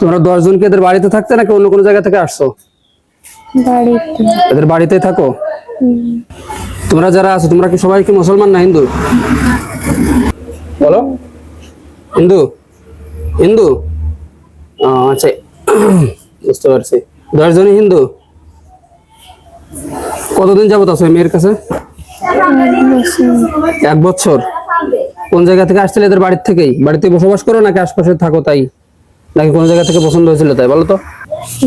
তোমরা দশজন কি এদের বাড়িতে থাকতে নাকি অন্য কোনো জায়গা থেকে আসছো? এদের বাড়িতে থাকো? তোমরা যারা আছো তোমরা কি সবাই কি মুসলমান না হিন্দু? বলো। হিন্দু? হিন্দু? আচ্ছা। বুঝতে পারছি। দশজনই হিন্দু? কতদিন যাবত আছো মেয়ের কাছে? এক বছর এক বছর। কোন জায়গা থেকে আসছিলে এদের বাড়ির থেকেই? বাড়িতে বসবাস করো নাকি আশপাশে থাকো তাই? নাকি কোন জায়গা থেকে পছন্দ হয়েছিল তাই বলো তো?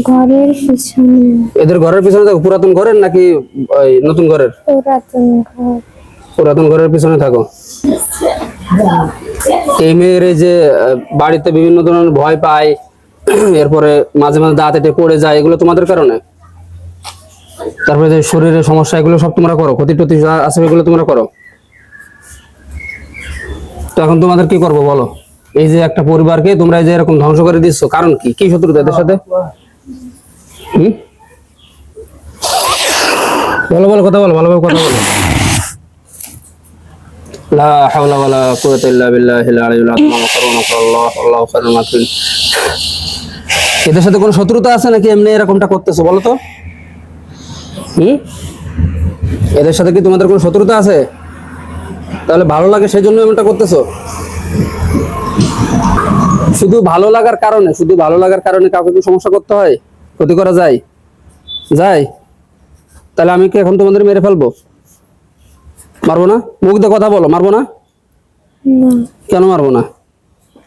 ঘরের পিছনে। এদের ঘরের পিছনে থাকো পুরাতন ঘরের নাকি ওই নতুন ঘরের? পুরাতন ঘর। পুরাতন ঘরের পিছনে থাকো। এই মেয়ের এই যে বাড়িতে বিভিন্ন ধরনের ভয় পায় এরপরে মাঝে মাঝে দাঁত এটে পড়ে যায় এগুলো তোমাদের কারণে? তারপরে যে শরীরের সমস্যা এগুলো সব তোমরা করো ক্ষতি টতি আছে এগুলো তোমরা করো। তো এখন তোমাদের কি করব বলো? এই যে একটা পরিবারকে তোমরা এই যে এরকম ধ্বংস করে দিচ্ছ কারণ কি? কি শত্রুতা এদের সাথে? বলো বলো, কথা বলো, ভালোভাবে কথা বলো। এদের সাথে কোনো শত্রুতা আছে নাকি এমনি এরকমটা করতেছো, বলো তো? এদের সাথে কি তোমাদের কোনো শত্রুতা আছে? তাহলে ভালো লাগে সেই জন্য এমনটা করতেছো? শুধু ভালো লাগার কারণে শুধু ভালো লাগার কারণে কাউকে কি সমস্যা করতে হয়? ক্ষতি করা যায়? যায়? তাহলে আমি কি এখন তোমাদের মেরে ফেলব? মারবো না? মুখ দিয়ে কথা বলো মারবো না? কেন মারবো না?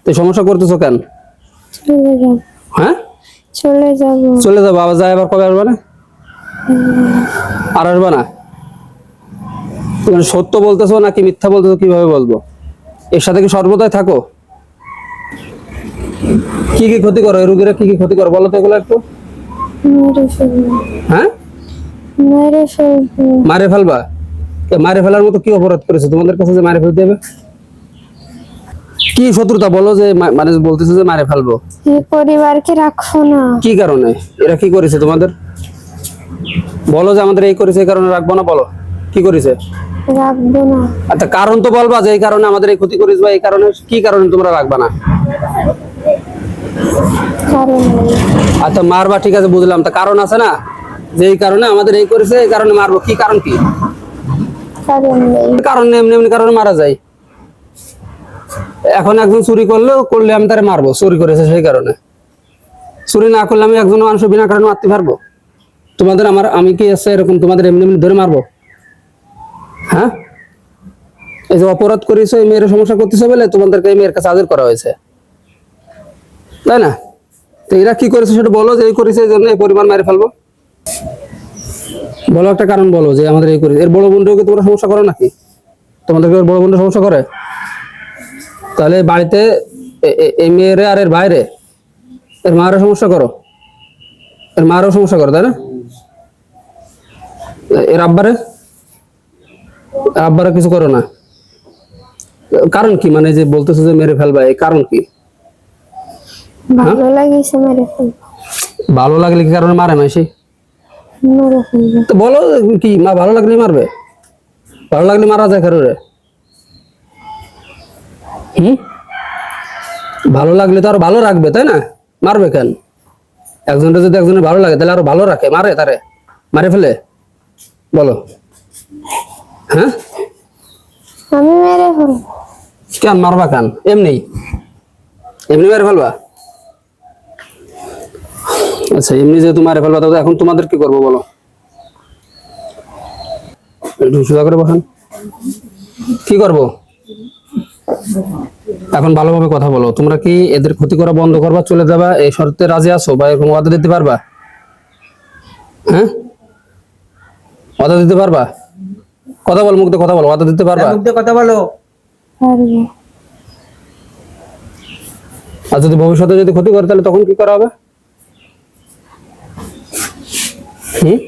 তো সমস্যা করতেছো কেন? হ্যাঁ? চলে যাব। চলে যাব আবার যাই আবার কবে আসবে না? আর আসবে না? তুমি সত্য বলতেছো নাকি মিথ্যা বলতেছো কীভাবে বলব? এর সাথে কি সর্বদাই থাকো? কি কি ক্ষতি করো? এই রুগীরা কি কি ক্ষতি করো বলো তো এগুলো একটু? হ্যাঁ? মেরে ফেলব। মারে ফেলবা? এ মারে ফেলার মতো কি অপরাধ করেছে? তোমাদের কাছে যে মারে ফেলতে হবে? কি শত্রুতা? বলো যে মানে বলতেছে যে মারে ফেলব। এই পরিবারকে রাখো না। কি কারণে? এরা কি করেছে তোমাদের? বলো যে আমাদের এই করেছে এই কারণে রাখব না বলো। কি করেছে? রাখব না। আচ্ছা কারণ তো বলবা যে এই কারণে আমাদের এই ক্ষতি করেছে বা এই কারণে কি কারণে তোমরা রাখবা না। আচ্ছা মারবা ঠিক আছে বুঝলাম। তা কারণ আছে না? যে এই কারণে আমাদের এই করেছে এই কারণে মারবো। কি কারণ কি? কারণ কারণ এমনি এমনি কারণে মারা যায়। এখন একজন চুরি করলে করলে আমি তারে মারবো চুরি করেছে সেই কারণে। চুরি না করলে আমি একজন মানুষ বিনা কারণে মারতে পারব? তোমাদের আমার আমি কি আছে এরকম তোমাদের এমনি এমনি ধরে মারবো? হ্যাঁ? এই যে অপরাধ করেছ এই মেয়ের সমস্যা করতেছো বলে তোমাদেরকে এই মেয়ের কাছে হাজির করা হয়েছে। তাই না? তো এরা কি করেছে সেটা বলো যে এই করেছে, এই জন্য এই পরিমাণ মেরে ফেলব। বলো একটা কারণ বলো যে আমাদের এই করেছে। এর বড় বোনটাও কি তোমরা সমস্যা করো নাকি? তোমাদেরকে বড় বোনটা সমস্যা করে? তাহলে বাড়িতে এই মেয়েরে আর এর বাইরে, এর মারও সমস্যা করো। এর মারও সমস্যা করো, তাই না? এর আব্বারে? আব্বারে কিছু করো না। কারণ কি? মানে যে বলতেছে যে মেরে ফেলবা, এই কারণ কি? ভালো মেরে ফেলব ভালো লাগলে কি কারণে মারে মাসি? মেরে ফেলব তো বলো কি মা ভালো লাগলে মারবে? ভালো লাগলে মারা যায় কারোরে? হুম? ভালো লাগলে তো আরও ভালো রাখবে তাই না? মারবে কেন? একজনটা যদি একজনের ভালো লাগে তাহলে আরও ভালো রাখে মারে তারে। মারে ফেলে? বলো। হ্যাঁ? আমি মেরে ফেলব। কেন মারবা কেন? এমনি? এমনি মেরে ফেলবা? আচ্ছা এমনি যেহেতু মারে ফেলবা তাহলে এখন তোমাদের কি করব বলো? একটু সোজা করে বসান। কি করব? এখন ভালোভাবে কথা বলো। তোমরা কি এদের ক্ষতি করা বন্ধ করবা চলে যাবা? এই শর্তে রাজি আছো? বা এরকম ওয়াদা দিতে পারবা? হ্যাঁ? ওয়াদা দিতে পারবা? কথা বল মুখ কথা বলো। ওয়াদা দিতে পারবা? মুখ দিয়ে কথা বলো। পারব। আর যদি ভবিষ্যতে যদি ক্ষতি করে তাহলে তখন কি করা হবে? হুম?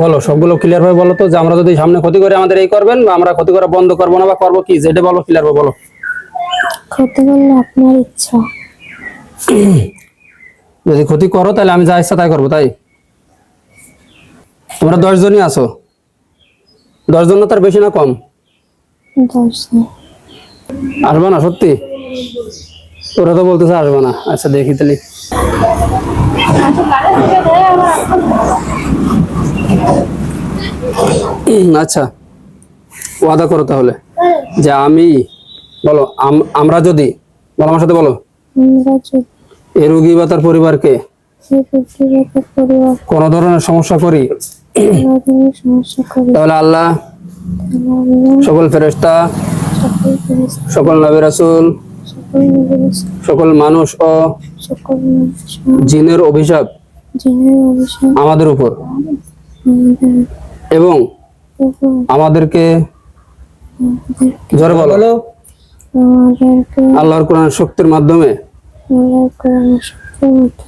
বলো সবগুলো ক্লিয়ার ভাবে বলো তো যে আমরা যদি সামনে ক্ষতি করে আমাদের এই করবেন বা আমরা ক্ষতি করা বন্ধ করব না বা করব কি? যেটা বলো ক্লিয়ার ভাবে বলো। ক্ষতি করলে আপনার ইচ্ছা। যদি ক্ষতি করো তাহলে আমি যা ইচ্ছা তাই করব তাই? তোমরা দশ জনই আছো। দশ জন তার বেশি না কম? আসবে না সত্যি? ওরা তো বলতেছে আসব না। আচ্ছা দেখি তাহলে। আচ্ছা। ওয়াদা করো তাহলে। যে আমি বলো আমরা যদি বলো আমার সাথে বলো। এই রোগী বা তার পরিবারকে কোনো ধরনের সমস্যা করি? তাহলে আল্লাহ সকল ফেরেশতা, সকল নবী রাসূল সকল মানুষ ও সকল জিনের অভিশাপ জিনের অভিশাপ আমাদের উপর। এবং আমাদেরকে জোরে বলো। আল্লাহর কোরআন শক্তির মাধ্যমে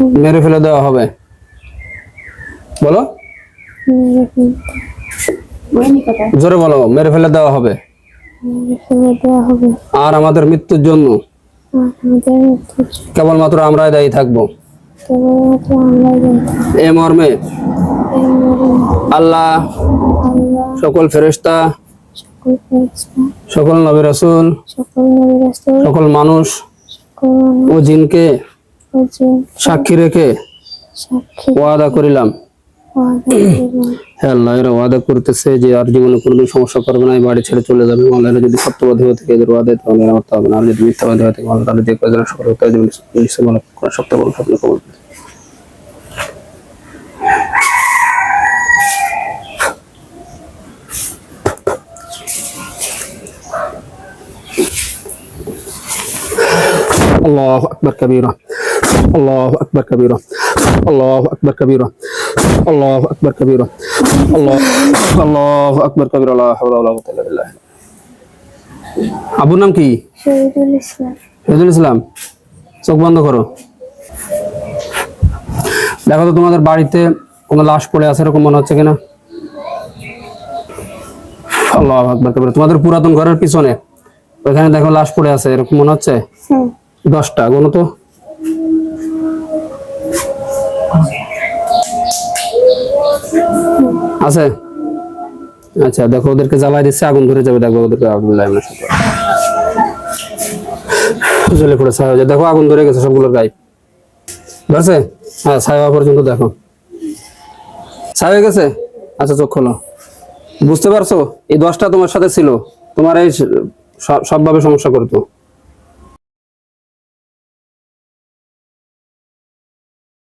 মেরে ফেলে দেওয়া হবে। বলো। জোরে বলো মেরে ফেলে দেওয়া হবে। আর আমাদের মৃত্যুর জন্য কেবলমাত্র আমরাই দায়ী থাকব। এ মর্মে আল্লাহ, সকল ফেরেশতা, সকল নবী রাসূল, সকল মানুষ ও জিনকে সাক্ষী রেখে ওয়াদা করিলাম। হ্যাঁ আল্লাহ এরা ওয়াদা করতেছে যে আর জীবনে কোনোদিন সমস্যা করবে না এই বাড়ি ছেড়ে চলে যাবে আল্লাহ এরা যদি সত্যবাদী হয়ে থাকে এদের ওয়াদা তাহলে এরা মারতে হবে না আর যদি মিথ্যাবাদী হয়ে থাকে আল্লাহ তাহলে যে কয়জন সকল তাই জীবন নিশ্চয় বলা কোন সত্য বল স্বপ্ন কবল الله أكبر كبيرا الله أكبر كبيرا الله أكبر كبيرا আল্লাহ আকবর কবির। আল্লাহ আল্লাহ আকবর কবির আল্লাহ আবুর নাম কি? শহীদুল ইসলাম। চোখ বন্ধ করো। দেখো তো তোমাদের বাড়িতে কোনো লাশ পড়ে আছে এরকম মনে হচ্ছে কিনা? আল্লাহ আকবর কবির। তোমাদের পুরাতন ঘরের পিছনে ওইখানে দেখো লাশ পড়ে আছে এরকম মনে হচ্ছে? দশটা কোনো তো? আছে? আচ্ছা দেখো, ওদেরকে জ্বালাই দিচ্ছে, আগুন ধরে যাবে। দেখো, ওদেরকে জ্বলে পড়ে ছায়া দেখো, আগুন ধরে গেছে সবগুলোর গায়ে। ধরছে হ্যাঁ ছায়া পর্যন্ত দেখো। ছায়া গেছে? আচ্ছা চোখ খোলো। বুঝতে পারছ? এই দশটা তোমার সাথে ছিল। তোমার এই সব- সবভাবে সমস্যা করতো।